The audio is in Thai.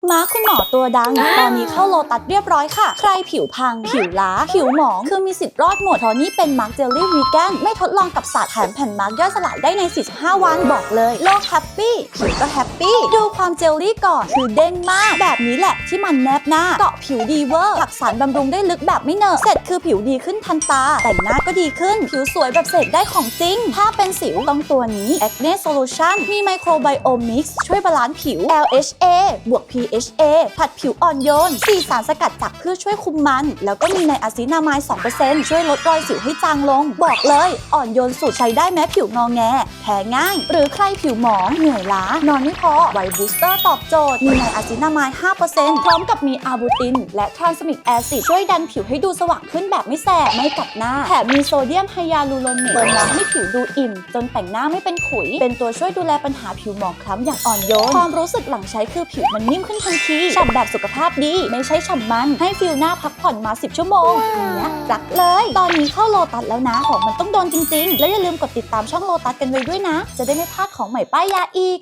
ม้าคุณหมอตัวดัง ตอนนี้เข้าโลตัสเรียบร้อยค่ะ ใครผิวพัง ผิวล้า ผิวหมอง คือมีสิทธิ์รอดหมดเพราะนี่เป็นมาร์กเจลลี่วีแกน ไม่ทดลองกับสารแถมแผ่นมาร์กย่อยสลายได้ใน 45 วันบอกเลย โลกแฮปปี้ ผิวก็แฮปปี้ ดูความเจลลี่ก่อน คือเด้งมาก แบบนี้แหละที่มันแนบหน้า เกาะผิวดีเวอร์ผักสารบำรุงได้ลึกแบบไม่เหนอะเสร็จคือผิวดีขึ้นทันตา แต่งหน้าก็ดีขึ้น ผิวสวยแบบเสกได้ของจริง ถ้าเป็นสิวต้องตัวนี้ Acne Solution มีไมโครไบโอมิกซ์ช่วยบาลานซ์ผิว LHA บวก PHA ผัดผิวอ่อนโยน 4 สารสกัดจากพืชช่วยคุมมัน แล้วก็มีไนอะซินามาย2%ช่วยลดรอยสิวให้จางลง บอกเลย อ่อนโยนสูตรใช้ได้แม้ผิวงอแง แพ้ง่าย หรือใครผิวหมองเหนื่อยล้า นอนไม่พอไวบูสเตอร์ตอบโจทย์ มีไนอะซินามาย5%พร้อมกับมีอาบูติน และทรานสมิกแอซิดช่วยดันผิวให้ดูสว่างขึ้นแบบไม่แสบไม่กัดหน้าแถมมีโซเดียมไฮยาลูโรเนตเติมน้ำให้ผิวดูอิ่ม จนแต่งหน้าไม่เป็นขุย เป็นตัวช่วยดูแลปัญหาผิวหมองคล้ำอย่างอ่อนโยนความรู้สึกหลังใช้คือผิวมันนิ่มขึ้นทันทีฉ่ำแบบสุขภาพดี ไม่ใช่ฉ่ำมันให้ฟิลหน้าพักผ่อนมา 10 ชั่วโมงอย่างเนี้ยรักเลย ตอนนี้เข้าโลตัสแล้วนะ ของมันต้องโดนจริง ๆ แล้วอย่าลืมกดติดตามช่องโลตัสกันไว้ด้วยนะ จะได้ไม่พลาดของใหม่ป้ายยาอีก